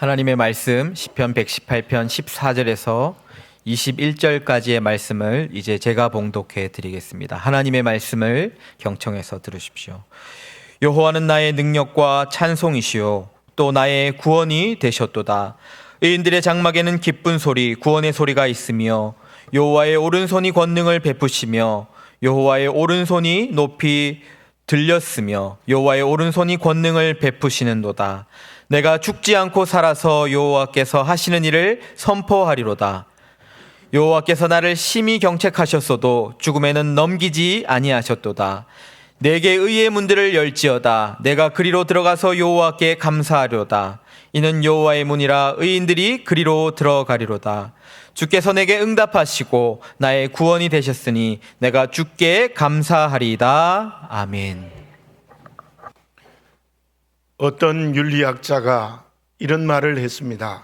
하나님의 말씀 시편 118편 14절에서 21절까지의 말씀을 이제 제가 봉독해 드리겠습니다. 하나님의 말씀을 경청해서 들으십시오. 여호와는 나의 능력과 찬송이시요 또 나의 구원이 되셨도다. 의인들의 장막에는 기쁜 소리 구원의 소리가 있으며 여호와의 오른손이 권능을 베푸시며 여호와의 오른손이 높이 들렸으며 여호와의 오른손이 권능을 베푸시는도다. 내가 죽지 않고 살아서 여호와께서 하시는 일을 선포하리로다. 여호와께서 나를 심히 경책하셨어도 죽음에는 넘기지 아니하셨도다. 내게 의의 문들을 열지어다. 내가 그리로 들어가서 여호와께 감사하려다. 이는 여호와의 문이라 의인들이 그리로 들어가리로다. 주께서 내게 응답하시고 나의 구원이 되셨으니 내가 주께 감사하리이다. 아멘. 어떤 윤리학자가 이런 말을 했습니다.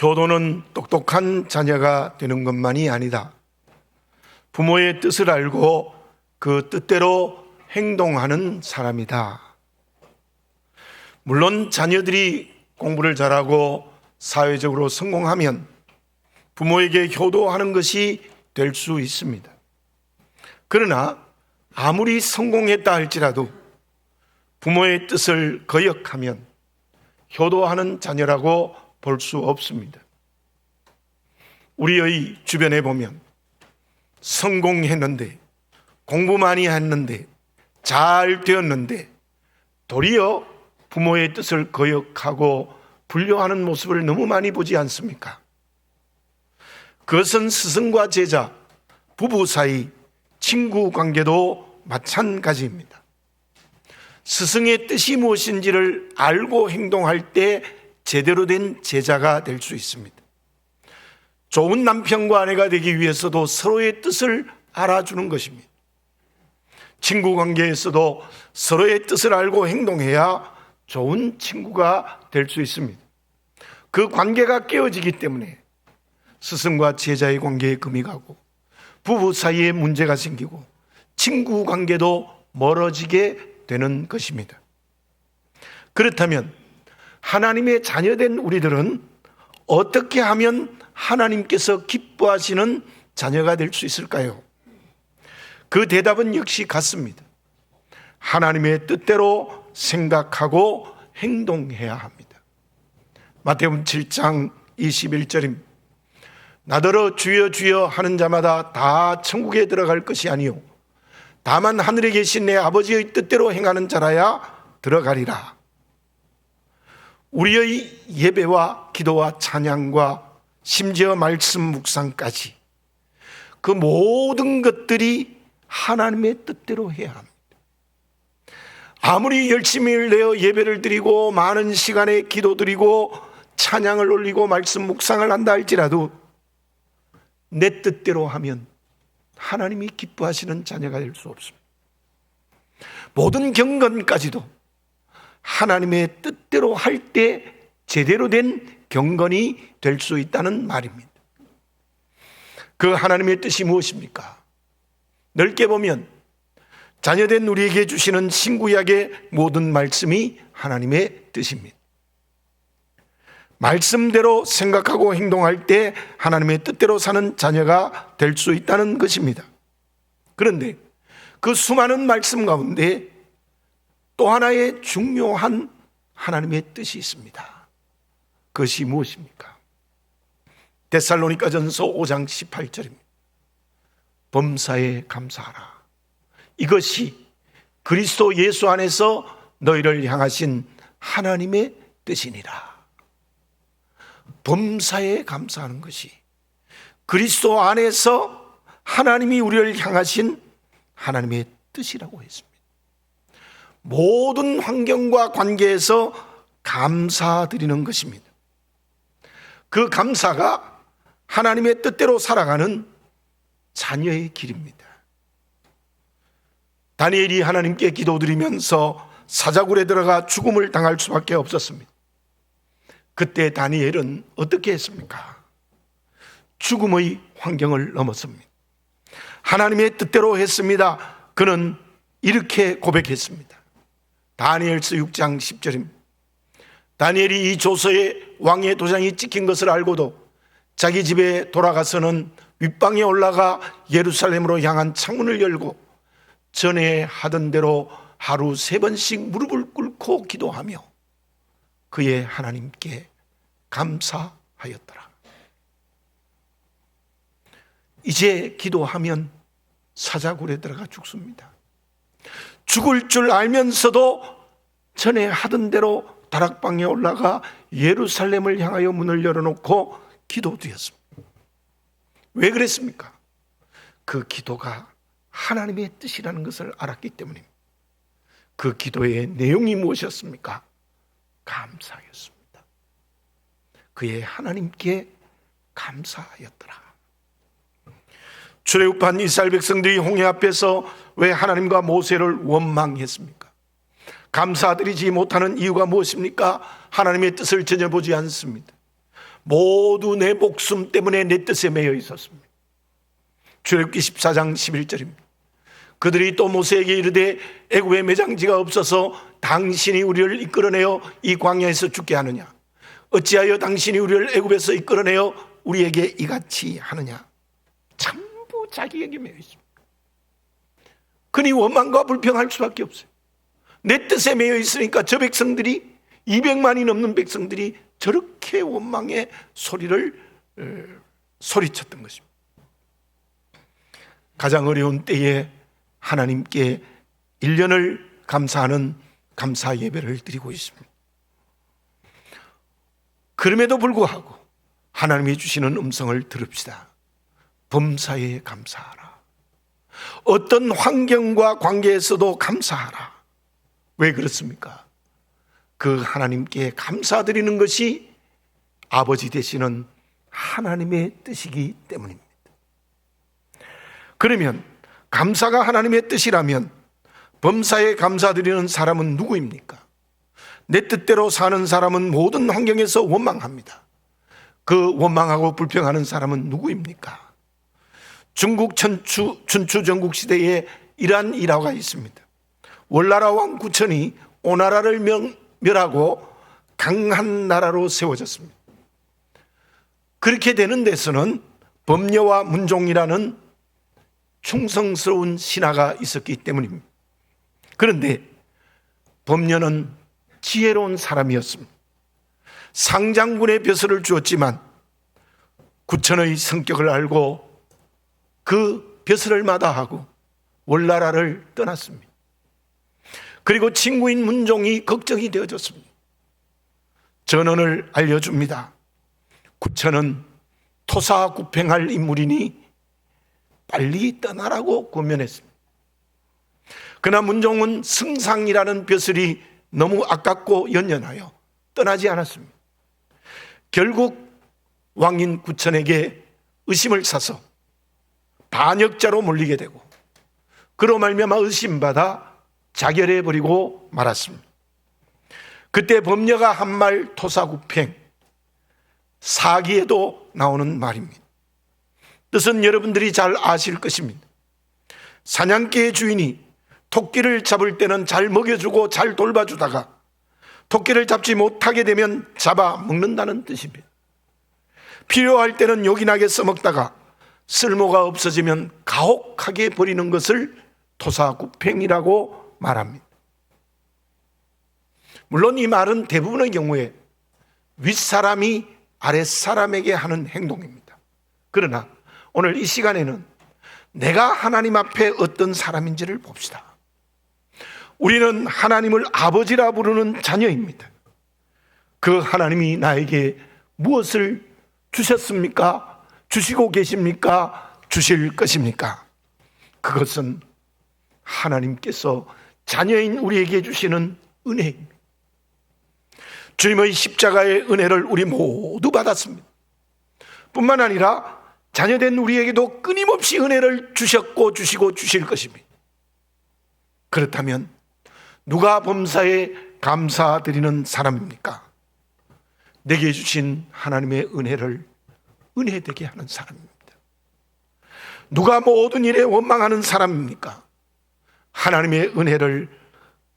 효도는 똑똑한 자녀가 되는 것만이 아니다. 부모의 뜻을 알고 그 뜻대로 행동하는 사람이다. 물론 자녀들이 공부를 잘하고 사회적으로 성공하면 부모에게 효도하는 것이 될 수 있습니다. 그러나 아무리 성공했다 할지라도 부모의 뜻을 거역하면 효도하는 자녀라고 볼 수 없습니다. 우리의 주변에 보면 성공했는데 공부 많이 했는데 잘 되었는데 도리어 부모의 뜻을 거역하고 분류하는 모습을 너무 많이 보지 않습니까? 그것은 스승과 제자, 부부 사이, 친구 관계도 마찬가지입니다. 스승의 뜻이 무엇인지를 알고 행동할 때 제대로 된 제자가 될 수 있습니다. 좋은 남편과 아내가 되기 위해서도 서로의 뜻을 알아주는 것입니다. 친구 관계에서도 서로의 뜻을 알고 행동해야 좋은 친구가 될 수 있습니다. 그 관계가 깨어지기 때문에 스승과 제자의 관계에 금이 가고 부부 사이에 문제가 생기고 친구 관계도 멀어지게 되는 것입니다. 그렇다면 하나님의 자녀된 우리들은 어떻게 하면 하나님께서 기뻐하시는 자녀가 될 수 있을까요? 그 대답은 역시 같습니다. 하나님의 뜻대로 생각하고 행동해야 합니다. 마태복음 7장 21절입니다. 나더러 주여 주여 하는 자마다 다 천국에 들어갈 것이 아니요 다만 하늘에 계신 내 아버지의 뜻대로 행하는 자라야 들어가리라. 우리의 예배와 기도와 찬양과 심지어 말씀 묵상까지 그 모든 것들이 하나님의 뜻대로 해야 합니다. 아무리 열심히 내어 예배를 드리고 많은 시간에 기도 드리고 찬양을 올리고 말씀 묵상을 한다 할지라도 내 뜻대로 하면 하나님이 기뻐하시는 자녀가 될 수 없습니다. 모든 경건까지도 하나님의 뜻대로 할 때 제대로 된 경건이 될 수 있다는 말입니다. 그 하나님의 뜻이 무엇입니까? 넓게 보면 자녀된 우리에게 주시는 신구약의 모든 말씀이 하나님의 뜻입니다. 말씀대로 생각하고 행동할 때 하나님의 뜻대로 사는 자녀가 될 수 있다는 것입니다. 그런데 그 수많은 말씀 가운데 또 하나의 중요한 하나님의 뜻이 있습니다. 그것이 무엇입니까? 데살로니가 전서 5장 18절입니다. 범사에 감사하라. 이것이 그리스도 예수 안에서 너희를 향하신 하나님의 뜻이니라. 범사에 감사하는 것이 그리스도 안에서 하나님이 우리를 향하신 하나님의 뜻이라고 했습니다. 모든 환경과 관계에서 감사드리는 것입니다. 그 감사가 하나님의 뜻대로 살아가는 자녀의 길입니다. 다니엘이 하나님께 기도드리면서 사자굴에 들어가 죽음을 당할 수밖에 없었습니다. 그때 다니엘은 어떻게 했습니까? 죽음의 환경을 넘었습니다. 하나님의 뜻대로 했습니다. 그는 이렇게 고백했습니다. 다니엘서 6장 10절입니다. 다니엘이 이 조서에 왕의 도장이 찍힌 것을 알고도 자기 집에 돌아가서는 윗방에 올라가 예루살렘으로 향한 창문을 열고 전에 하던 대로 하루 세 번씩 무릎을 꿇고 기도하며 그의 하나님께 감사하였더라. 이제 기도하면 사자굴에 들어가 죽습니다. 죽을 줄 알면서도 전에 하던 대로 다락방에 올라가 예루살렘을 향하여 문을 열어놓고 기도드렸습니다. 왜 그랬습니까? 그 기도가 하나님의 뜻이라는 것을 알았기 때문입니다. 그 기도의 내용이 무엇이었습니까? 감사였습니다. 그의 하나님께 감사하였더라. 출애굽한 이스라엘 백성들이 홍해 앞에서 왜 하나님과 모세를 원망했습니까? 감사드리지 못하는 이유가 무엇입니까? 하나님의 뜻을 전혀 보지 않습니다. 모두 내 목숨 때문에 내 뜻에 매여 있었습니다. 출애굽기 14장 11절입니다. 그들이 또 모세에게 이르되 애굽에 매장지가 없어서 당신이 우리를 이끌어내어 이 광야에서 죽게 하느냐? 어찌하여 당신이 우리를 애굽에서 이끌어내어 우리에게 이같이 하느냐? 전부 자기에게 매여 있습니다. 그니 원망과 불평할 수밖에 없어요. 내 뜻에 매여 있으니까 저 백성들이 200만이 넘는 백성들이 저렇게 원망의 소리를 에, 소리쳤던 것입니다. 가장 어려운 때에 하나님께 1년을 감사하는 감사 예배를 드리고 있습니다. 그럼에도 불구하고 하나님이 주시는 음성을 들읍시다. 범사에 감사하라. 어떤 환경과 관계에서도 감사하라. 왜 그렇습니까? 그 하나님께 감사드리는 것이 아버지 되시는 하나님의 뜻이기 때문입니다. 그러면 감사가 하나님의 뜻이라면 범사에 감사드리는 사람은 누구입니까? 내 뜻대로 사는 사람은 모든 환경에서 원망합니다. 그 원망하고 불평하는 사람은 누구입니까? 중국 천추, 춘추 전국 시대에 이러한 일화가 있습니다. 월나라 왕 구천이 오나라를 명, 멸하고 강한 나라로 세워졌습니다. 그렇게 되는 데서는 범녀와 문종이라는 충성스러운 신하가 있었기 때문입니다. 그런데 범녀는 지혜로운 사람이었습니다. 상장군의 벼슬을 주었지만 구천의 성격을 알고 그 벼슬을 마다하고 월나라를 떠났습니다. 그리고 친구인 문종이 걱정이 되어졌습니다. 전언을 알려줍니다. 구천은 토사구팽할 인물이니 빨리 떠나라고 권면했습니다. 그러나 문종은 승상이라는 벼슬이 너무 아깝고 연연하여 떠나지 않았습니다. 결국 왕인 구천에게 의심을 사서 반역자로 몰리게 되고 그로 말미암아 의심받아 자결해 버리고 말았습니다. 그때 범녀가 한 말 토사구팽 사기에도 나오는 말입니다. 뜻은 여러분들이 잘 아실 것입니다. 사냥개의 주인이 토끼를 잡을 때는 잘 먹여주고 잘 돌봐주다가 토끼를 잡지 못하게 되면 잡아 먹는다는 뜻입니다. 필요할 때는 요긴하게 써먹다가 쓸모가 없어지면 가혹하게 버리는 것을 토사구팽이라고 말합니다. 물론 이 말은 대부분의 경우에 윗사람이 아랫사람에게 하는 행동입니다. 그러나 오늘 이 시간에는 내가 하나님 앞에 어떤 사람인지를 봅시다. 우리는 하나님을 아버지라 부르는 자녀입니다. 그 하나님이 나에게 무엇을 주셨습니까? 주시고 계십니까? 주실 것입니까? 그것은 하나님께서 자녀인 우리에게 주시는 은혜입니다. 주님의 십자가의 은혜를 우리 모두 받았습니다. 뿐만 아니라 자녀된 우리에게도 끊임없이 은혜를 주셨고 주시고 주실 것입니다. 그렇다면 누가 범사에 감사드리는 사람입니까? 내게 주신 하나님의 은혜를 은혜되게 하는 사람입니다. 누가 모든 일에 원망하는 사람입니까? 하나님의 은혜를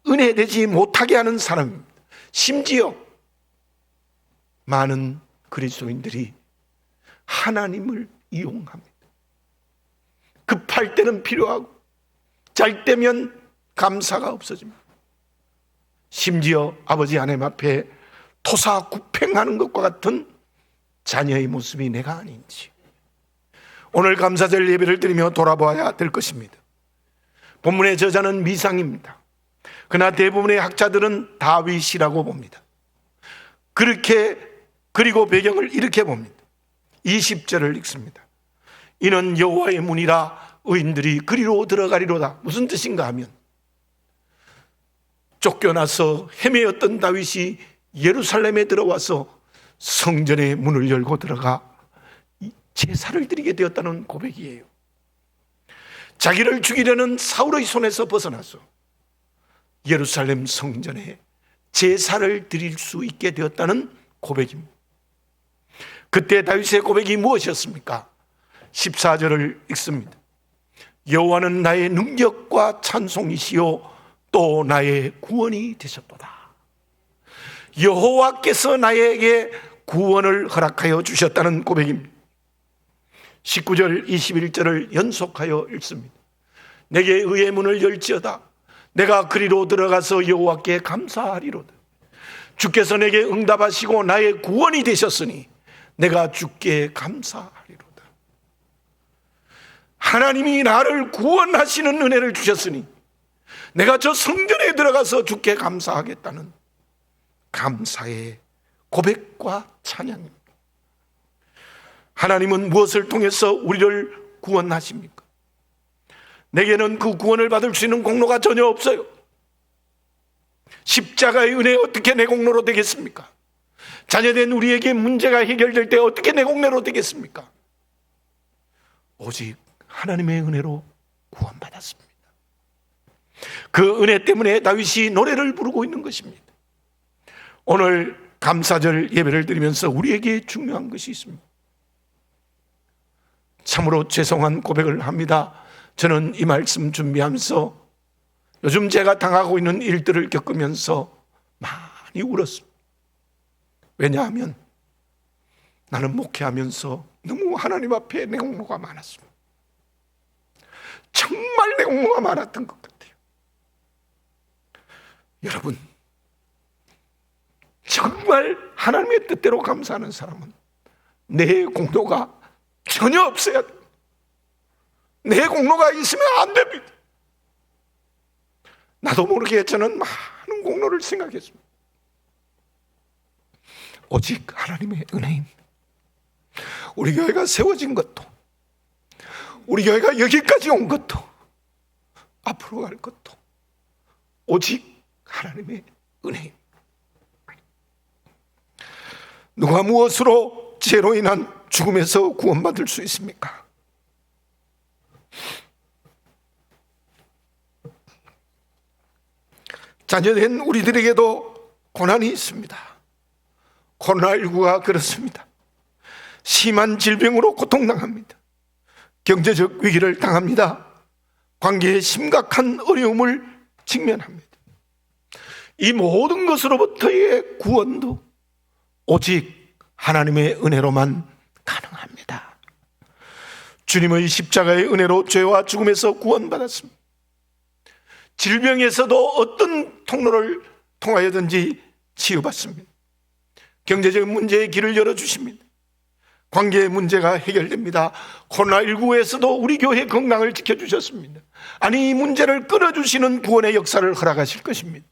은혜되지 못하게 하는 사람입니다. 심지어 많은 그리스도인들이 하나님을 이용합니다. 급할 때는 필요하고 잘 때면 감사가 없어집니다. 심지어 아버지 하나님 앞에 토사구팽하는 것과 같은 자녀의 모습이 내가 아닌지 오늘 감사절 예배를 드리며 돌아보아야 될 것입니다. 본문의 저자는 미상입니다. 그러나 대부분의 학자들은 다윗이라고 봅니다. 그렇게 그리고 배경을 이렇게 봅니다. 20절을 읽습니다. 이는 여호와의 문이라 의인들이 그리로 들어가리로다. 무슨 뜻인가 하면 쫓겨나서 헤매었던 다윗이 예루살렘에 들어와서 성전의 문을 열고 들어가 제사를 드리게 되었다는 고백이에요. 자기를 죽이려는 사울의 손에서 벗어나서 예루살렘 성전에 제사를 드릴 수 있게 되었다는 고백입니다. 그때 다윗의 고백이 무엇이었습니까? 14절을 읽습니다. 여호와는 나의 능력과 찬송이시요 또 나의 구원이 되셨도다. 여호와께서 나에게 구원을 허락하여 주셨다는 고백입니다. 19절 21절을 연속하여 읽습니다. 내게 의의 문을 열지어다. 내가 그리로 들어가서 여호와께 감사하리로다. 주께서 내게 응답하시고 나의 구원이 되셨으니 내가 주께 감사하리로다. 하나님이 나를 구원하시는 은혜를 주셨으니 내가 저 성전에 들어가서 주께 감사하겠다는 감사의 고백과 찬양입니다. 하나님은 무엇을 통해서 우리를 구원하십니까? 내게는 그 구원을 받을 수 있는 공로가 전혀 없어요. 십자가의 은혜 어떻게 내 공로로 되겠습니까? 자녀된 우리에게 문제가 해결될 때 어떻게 내 공로로 되겠습니까? 오직 하나님의 은혜로 구원받았습니다. 그 은혜 때문에 다윗이 노래를 부르고 있는 것입니다. 오늘 감사절 예배를 드리면서 우리에게 중요한 것이 있습니다. 참으로 죄송한 고백을 합니다. 저는 이 말씀 준비하면서 요즘 제가 당하고 있는 일들을 겪으면서 많이 울었습니다. 왜냐하면 나는 목회하면서 너무 하나님 앞에 내 공로가 많았습니다. 정말 내 공로가 많았던 것 같아요. 여러분, 정말 하나님의 뜻대로 감사하는 사람은 내 공로가 전혀 없어야 돼. 내 공로가 있으면 안 됩니다. 나도 모르게 저는 많은 공로를 생각했습니다. 오직 하나님의 은혜입니다. 우리 교회가 세워진 것도, 우리 교회가 여기까지 온 것도, 앞으로 갈 것도, 오직 하나님의 은혜입니다. 누가 무엇으로 죄로 인한 죽음에서 구원받을 수 있습니까? 자녀된 우리들에게도 고난이 있습니다. 코로나19가 그렇습니다. 심한 질병으로 고통당합니다. 경제적 위기를 당합니다. 관계에 심각한 어려움을 직면합니다. 이 모든 것으로부터의 구원도 오직 하나님의 은혜로만 가능합니다. 주님의 십자가의 은혜로 죄와 죽음에서 구원받았습니다. 질병에서도 어떤 통로를 통하여든지 치유받습니다. 경제적 문제의 길을 열어주십니다. 관계의 문제가 해결됩니다. 코로나19에서도 우리 교회 건강을 지켜주셨습니다. 아니, 이 문제를 끌어주시는 구원의 역사를 허락하실 것입니다.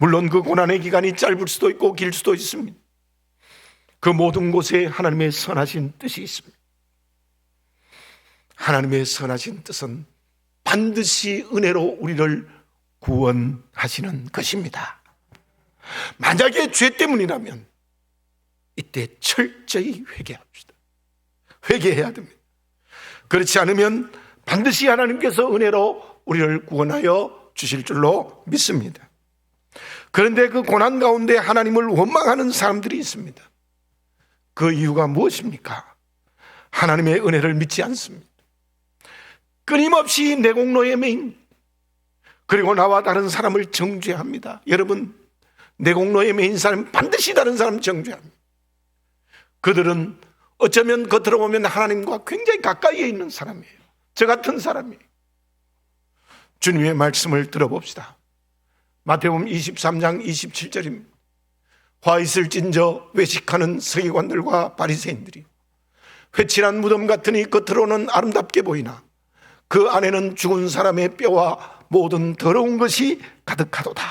물론 그 고난의 기간이 짧을 수도 있고 길 수도 있습니다. 그 모든 곳에 하나님의 선하신 뜻이 있습니다. 하나님의 선하신 뜻은 반드시 은혜로 우리를 구원하시는 것입니다. 만약에 죄 때문이라면 이때 철저히 회개합시다. 회개해야 됩니다. 그렇지 않으면 반드시 하나님께서 은혜로 우리를 구원하여 주실 줄로 믿습니다. 그런데 그 고난 가운데 하나님을 원망하는 사람들이 있습니다. 그 이유가 무엇입니까? 하나님의 은혜를 믿지 않습니다. 끊임없이 내 공로에 매인 그리고 나와 다른 사람을 정죄합니다. 여러분, 내 공로에 매인 사람 반드시 다른 사람 정죄합니다. 그들은 어쩌면 겉으로 보면 하나님과 굉장히 가까이에 있는 사람이에요. 저 같은 사람이에요. 주님의 말씀을 들어봅시다. 마태복음 23장 27절입니다. 화 있을진저 외식하는 서기관들과 바리새인들이 회칠한 무덤 같으니 겉으로는 아름답게 보이나 그 안에는 죽은 사람의 뼈와 모든 더러운 것이 가득하도다.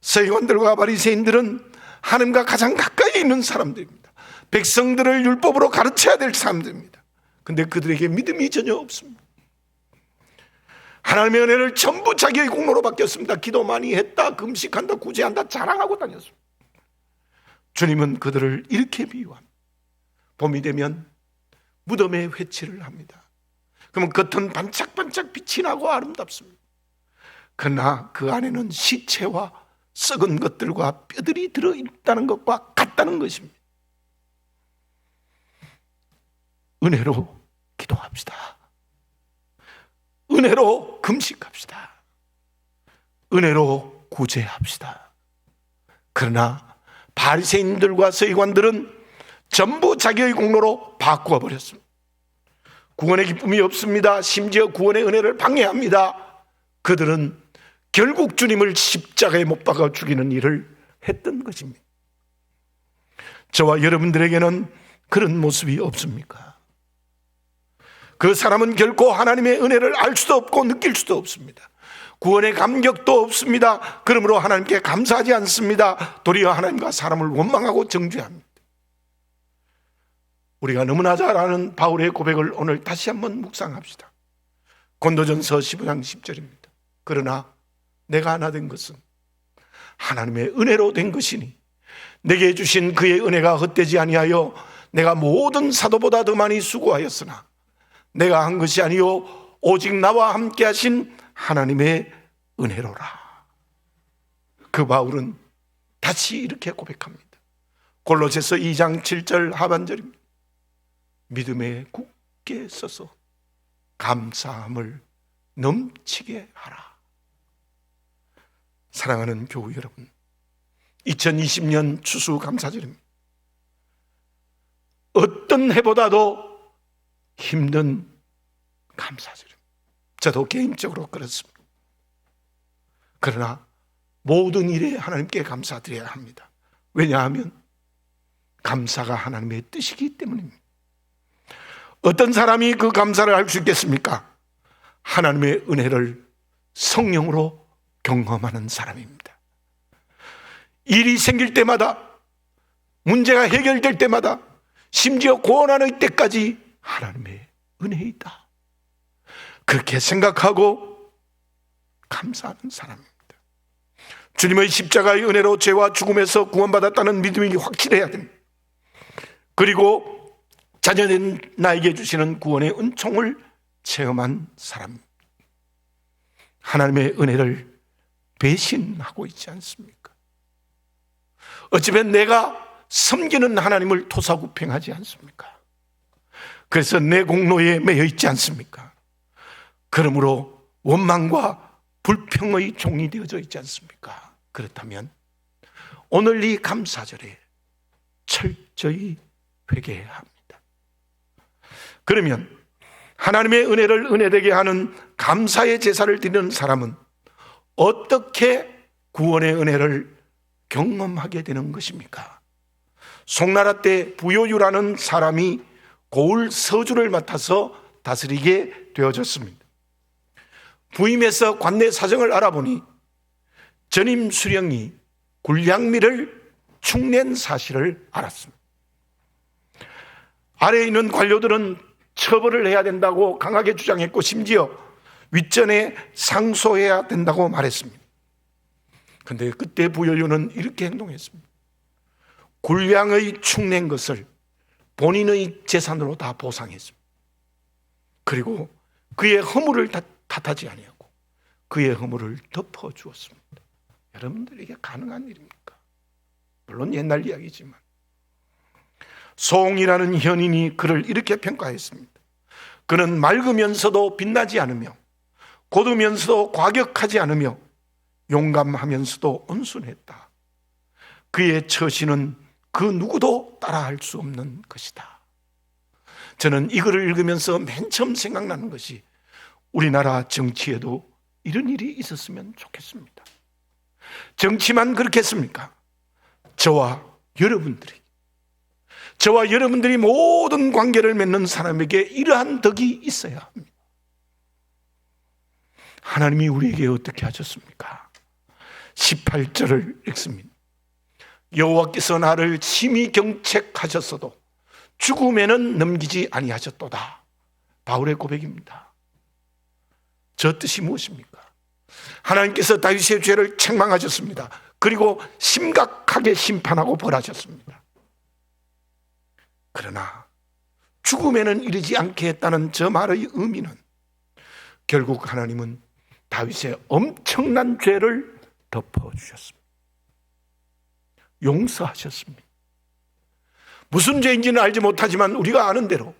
서기관들과 바리새인들은 하나님과 가장 가까이 있는 사람들입니다. 백성들을 율법으로 가르쳐야 될 사람들입니다. 근데 그들에게 믿음이 전혀 없습니다. 하나님의 은혜를 전부 자기의 공로로 바뀌었습니다. 기도 많이 했다, 금식한다, 구제한다, 자랑하고 다녔습니다. 주님은 그들을 이렇게 비유합니다. 봄이 되면 무덤에 회치를 합니다. 그러면 겉은 반짝반짝 빛이 나고 아름답습니다. 그러나 그 안에는 시체와 썩은 것들과 뼈들이 들어있다는 것과 같다는 것입니다. 은혜로 기도합시다. 은혜로 금식합시다. 은혜로 구제합시다. 그러나 바리새인들과 서기관들은 전부 자기의 공로로 바꾸어 버렸습니다. 구원의 기쁨이 없습니다. 심지어 구원의 은혜를 방해합니다. 그들은 결국 주님을 십자가에 못 박아 죽이는 일을 했던 것입니다. 저와 여러분들에게는 그런 모습이 없습니까? 그 사람은 결코 하나님의 은혜를 알 수도 없고 느낄 수도 없습니다. 구원의 감격도 없습니다. 그러므로 하나님께 감사하지 않습니다. 도리어 하나님과 사람을 원망하고 정죄합니다. 우리가 너무나 잘 아는 바울의 고백을 오늘 다시 한번 묵상합시다. 곤도전서 15장 10절입니다. 그러나 내가 하나 된 것은 하나님의 은혜로 된 것이니 내게 주신 그의 은혜가 헛되지 아니하여 내가 모든 사도보다 더 많이 수고하였으나 내가 한 것이 아니요 오직 나와 함께 하신 하나님의 은혜로라. 그 바울은 다시 이렇게 고백합니다. 골로새서 2장 7절 하반절입니다. 믿음에 굳게 서서 감사함을 넘치게 하라. 사랑하는 교우 여러분, 2020년 추수감사절입니다. 어떤 해보다도 힘든 감사절입니다. 저도 개인적으로 그렇습니다. 그러나 모든 일에 하나님께 감사드려야 합니다. 왜냐하면 감사가 하나님의 뜻이기 때문입니다. 어떤 사람이 그 감사를 할수 있겠습니까? 하나님의 은혜를 성령으로 경험하는 사람입니다. 일이 생길 때마다 문제가 해결될 때마다 심지어 고난의 때까지 하나님의 은혜이다. 그렇게 생각하고 감사하는 사람입니다. 주님의 십자가의 은혜로 죄와 죽음에서 구원받았다는 믿음이 확실해야 됩니다. 그리고 자녀된 나에게 주시는 구원의 은총을 체험한 사람. 하나님의 은혜를 배신하고 있지 않습니까? 어찌면 내가 섬기는 하나님을 토사구팽하지 않습니까? 그래서 내 공로에 매여 있지 않습니까? 그러므로 원망과 불평의 종이 되어져 있지 않습니까? 그렇다면 오늘 이 감사절에 철저히 회개해야 합니다. 그러면 하나님의 은혜를 은혜되게 하는 감사의 제사를 드리는 사람은 어떻게 구원의 은혜를 경험하게 되는 것입니까? 송나라 때 부요유라는 사람이 고을 서주를 맡아서 다스리게 되어졌습니다. 부임해서 관내 사정을 알아보니 전임 수령이 굴량미를 축낸 사실을 알았습니다. 아래에 있는 관료들은 처벌을 해야 된다고 강하게 주장했고 심지어 윗전에 상소해야 된다고 말했습니다. 근데 그때 부여유는 이렇게 행동했습니다. 굴량의 축낸 것을 본인의 재산으로 다 보상했습니다. 그리고 그의 허물을 다 탓하지 아니하고 그의 허물을 덮어 주었습니다. 여러분들에게 가능한 일입니까? 물론 옛날 이야기지만 송이라는 현인이 그를 이렇게 평가했습니다. 그는 맑으면서도 빛나지 않으며 고두면서도 과격하지 않으며 용감하면서도 온순했다. 그의 처신은 그 누구도 따라할 수 없는 것이다. 저는 이 글을 읽으면서 맨 처음 생각나는 것이 우리나라 정치에도 이런 일이 있었으면 좋겠습니다. 정치만 그렇겠습니까? 저와 여러분들이 저와 여러분들이 모든 관계를 맺는 사람에게 이러한 덕이 있어야 합니다. 하나님이 우리에게 어떻게 하셨습니까? 18절을 읽습니다. 여호와께서 나를 심히 경책하셨어도 죽음에는 넘기지 아니하셨도다. 바울의 고백입니다. 저 뜻이 무엇입니까? 하나님께서 다윗의 죄를 책망하셨습니다. 그리고 심각하게 심판하고 벌하셨습니다. 그러나 죽음에는 이르지 않게 했다는 저 말의 의미는 결국 하나님은 다윗의 엄청난 죄를 덮어 주셨습니다. 용서하셨습니다. 무슨 죄인지는 알지 못하지만 우리가 아는 대로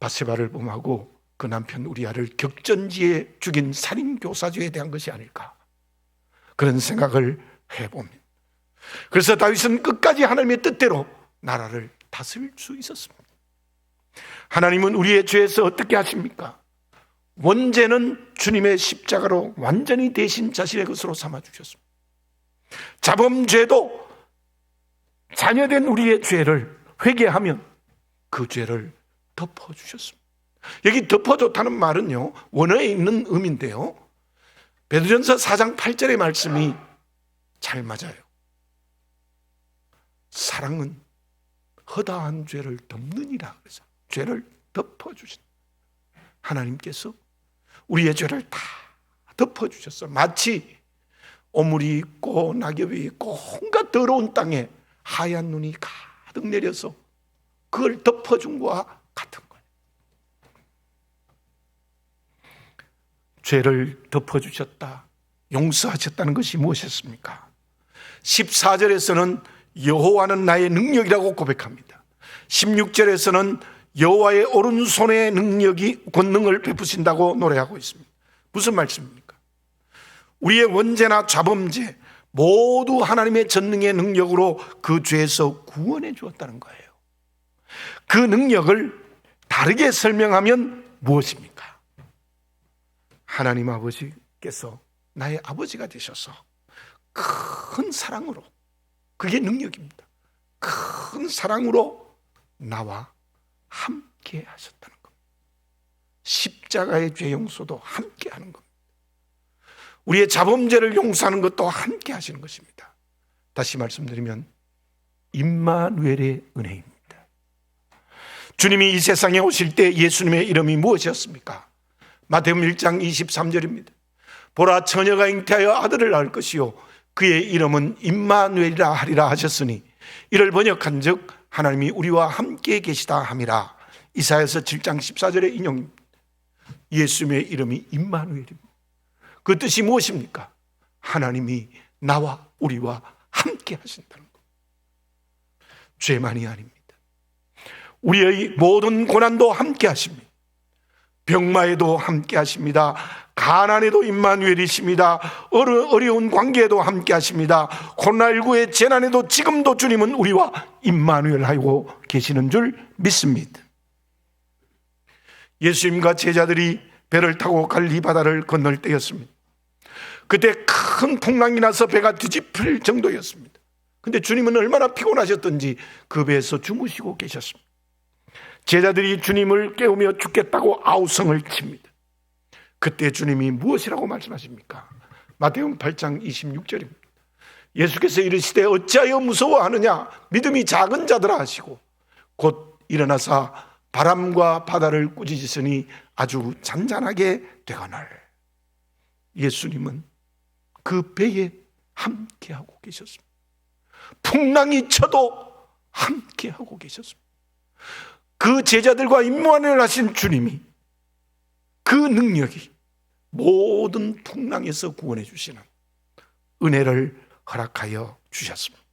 바세바를 범하고 그 남편 우리아를 격전지에 죽인 살인 교사죄에 대한 것이 아닐까 그런 생각을 해봅니다. 그래서 다윗은 끝까지 하나님의 뜻대로 나라를 다스릴 수 있었습니다. 하나님은 우리의 죄에서 어떻게 하십니까? 원죄는 주님의 십자가로 완전히 대신 자신의 것으로 삼아 주셨습니다. 자범죄도 자녀된 우리의 죄를 회개하면 그 죄를 덮어 주셨습니다. 여기 덮어줬다는 말은요, 원어에 있는 의미인데요. 베드전서 4장 8절의 말씀이 잘 맞아요. 사랑은 허다한 죄를 덮느니라 그래서 죄를 덮어주신 하나님께서 우리의 죄를 다 덮어주셨어요. 마치 오물이 있고 낙엽이 있고 온갖 더러운 땅에 하얀 눈이 가득 내려서 그걸 덮어준 것과 같은. 죄를 덮어주셨다. 용서하셨다는 것이 무엇이었습니까? 14절에서는 여호와는 나의 능력이라고 고백합니다. 16절에서는 여호와의 오른손의 능력이 권능을 베푸신다고 노래하고 있습니다. 무슨 말씀입니까? 우리의 원죄나 자범죄 모두 하나님의 전능의 능력으로 그 죄에서 구원해 주었다는 거예요. 그 능력을 다르게 설명하면 무엇입니까? 하나님 아버지께서 나의 아버지가 되셔서 큰 사랑으로 그게 능력입니다. 큰 사랑으로 나와 함께 하셨다는 겁니다. 십자가의 죄 용서도 함께 하는 겁니다. 우리의 자범죄를 용서하는 것도 함께 하시는 것입니다. 다시 말씀드리면 임마누엘의 은혜입니다. 주님이 이 세상에 오실 때 예수님의 이름이 무엇이었습니까? 마태음 1장 23절입니다. 보라 처녀가 잉태하여 아들을 낳을 것이요 그의 이름은 임마누엘이라 하리라 하셨으니 이를 번역한즉 하나님이 우리와 함께 계시다 함이라. 이사야서 7장 14절의 인용입니다. 예수님의 이름이 임마누엘입니다. 그 뜻이 무엇입니까? 하나님이 나와 우리와 함께 하신다는 것. 죄만이 아닙니다. 우리의 모든 고난도 함께 하십니다. 병마에도 함께 하십니다. 가난에도 임마누엘이십니다. 어려, 어려운 관계에도 함께 하십니다. 코로나19의 재난에도 지금도 주님은 우리와 임마누엘 하고 계시는 줄 믿습니다. 예수님과 제자들이 배를 타고 갈리 바다를 건널 때였습니다. 그때 큰 풍랑이 나서 배가 뒤집힐 정도였습니다. 근데 주님은 얼마나 피곤하셨던지 그 배에서 주무시고 계셨습니다. 제자들이 주님을 깨우며 죽겠다고 아우성을 칩니다. 그때 주님이 무엇이라고 말씀하십니까? 마태음 8장 26절입니다. 예수께서 이르시되 어찌하여 무서워하느냐 믿음이 작은 자들아 하시고 곧 일어나사 바람과 바다를 꾸짖으시니 아주 잔잔하게 되거늘 예수님은 그 배에 함께하고 계셨습니다. 풍랑이 쳐도 함께하고 계셨습니다. 그 제자들과 임무안을 하신 주님이 그 능력이 모든 풍랑에서 구원해 주시는 은혜를 허락하여 주셨습니다.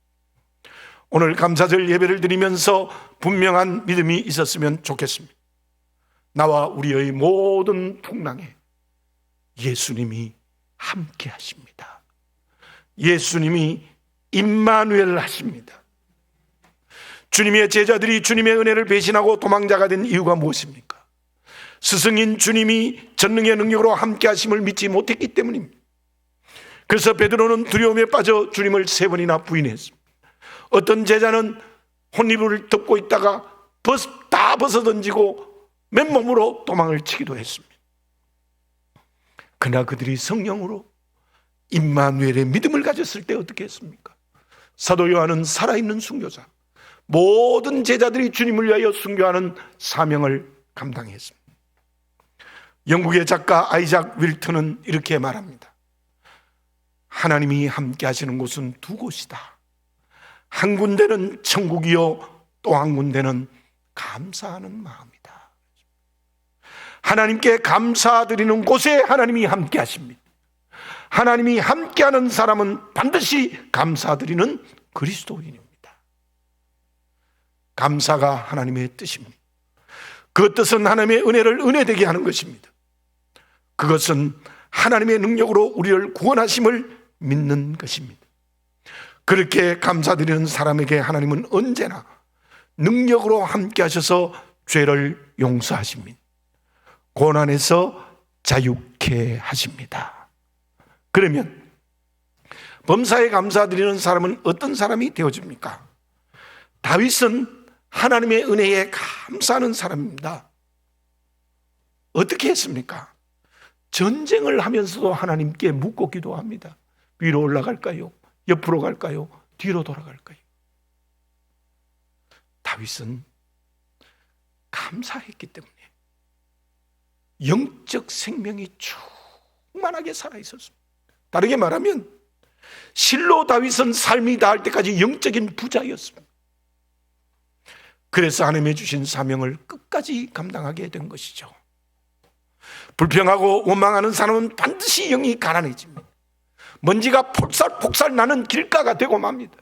오늘 감사절 예배를 드리면서 분명한 믿음이 있었으면 좋겠습니다. 나와 우리의 모든 풍랑에 예수님이 함께 하십니다. 예수님이 임마누엘 하십니다. 주님의 제자들이 주님의 은혜를 배신하고 도망자가 된 이유가 무엇입니까? 스승인 주님이 전능의 능력으로 함께 하심을 믿지 못했기 때문입니다. 그래서 베드로는 두려움에 빠져 주님을 세 번이나 부인했습니다. 어떤 제자는 혼입을 덮고 있다가 벗, 다 벗어 던지고 맨몸으로 도망을 치기도 했습니다. 그러나 그들이 성령으로 임마누엘의 믿음을 가졌을 때 어떻게 했습니까? 사도 요한은 살아있는 순교자. 모든 제자들이 주님을 위하여 순교하는 사명을 감당했습니다. 영국의 작가 아이작 윌턴은 이렇게 말합니다. 하나님이 함께 하시는 곳은 두 곳이다. 한 군데는 천국이요 또 한 군데는 감사하는 마음이다. 하나님께 감사드리는 곳에 하나님이 함께 하십니다. 하나님이 함께하는 사람은 반드시 감사드리는 그리스도인입니다. 감사가 하나님의 뜻입니다. 그 뜻은 하나님의 은혜를 은혜되게 하는 것입니다. 그것은 하나님의 능력으로 우리를 구원하심을 믿는 것입니다. 그렇게 감사드리는 사람에게 하나님은 언제나 능력으로 함께 하셔서 죄를 용서하십니다. 고난에서 자유케 하십니다. 그러면 범사에 감사드리는 사람은 어떤 사람이 되어집니까? 다윗은 하나님의 은혜에 감사하는 사람입니다. 어떻게 했습니까? 전쟁을 하면서도 하나님께 묻고 기도합니다. 위로 올라갈까요? 옆으로 갈까요? 뒤로 돌아갈까요? 다윗은 감사했기 때문에 영적 생명이 충만하게 살아 있었습니다. 다르게 말하면 실로 다윗은 삶이 다할 때까지 영적인 부자였습니다. 그래서 하나님의 주신 사명을 끝까지 감당하게 된 것이죠. 불평하고 원망하는 사람은 반드시 영이 가난해집니다. 먼지가 폭살폭살 나는 길가가 되고 맙니다.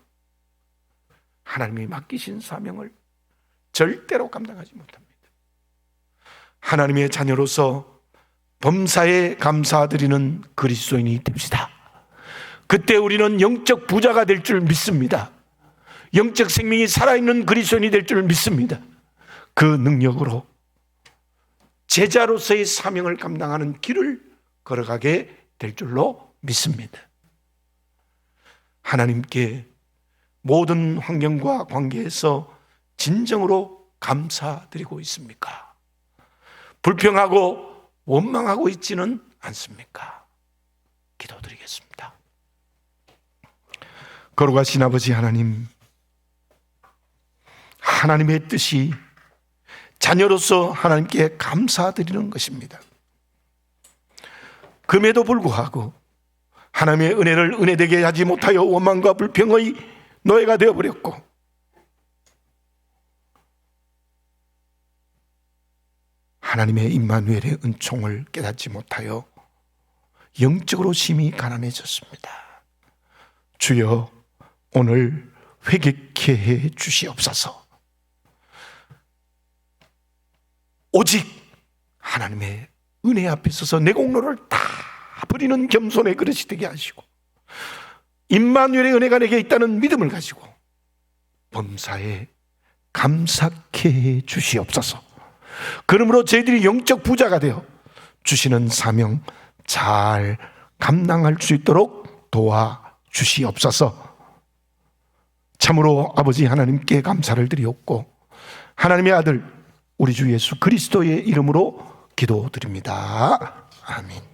하나님이 맡기신 사명을 절대로 감당하지 못합니다. 하나님의 자녀로서 범사에 감사드리는 그리스도인이 됩시다. 그때 우리는 영적 부자가 될 줄 믿습니다. 영적 생명이 살아있는 그리스도인이 될 줄 믿습니다. 그 능력으로 제자로서의 사명을 감당하는 길을 걸어가게 될 줄로 믿습니다. 하나님께 모든 환경과 관계에서 진정으로 감사드리고 있습니까? 불평하고 원망하고 있지는 않습니까? 기도드리겠습니다. 거룩하신 아버지 하나님, 하나님의 뜻이 자녀로서 하나님께 감사드리는 것입니다. 금에도 불구하고 하나님의 은혜를 은혜되게 하지 못하여 원망과 불평의 노예가 되어버렸고 하나님의 임마누엘의 은총을 깨닫지 못하여 영적으로 심히 가난해졌습니다. 주여 오늘 회개케 해 주시옵소서. 오직 하나님의 은혜 앞에 서서 내 공로를 다 버리는 겸손의 그릇이 되게 하시고 임마누엘의 은혜가 내게 있다는 믿음을 가지고 범사에 감사케 해 주시옵소서. 그러므로 저희들이 영적 부자가 되어 주시는 사명 잘 감당할 수 있도록 도와 주시옵소서. 참으로 아버지 하나님께 감사를 드리옵고 하나님의 아들 우리 주 예수 그리스도의 이름으로 기도드립니다. 아멘.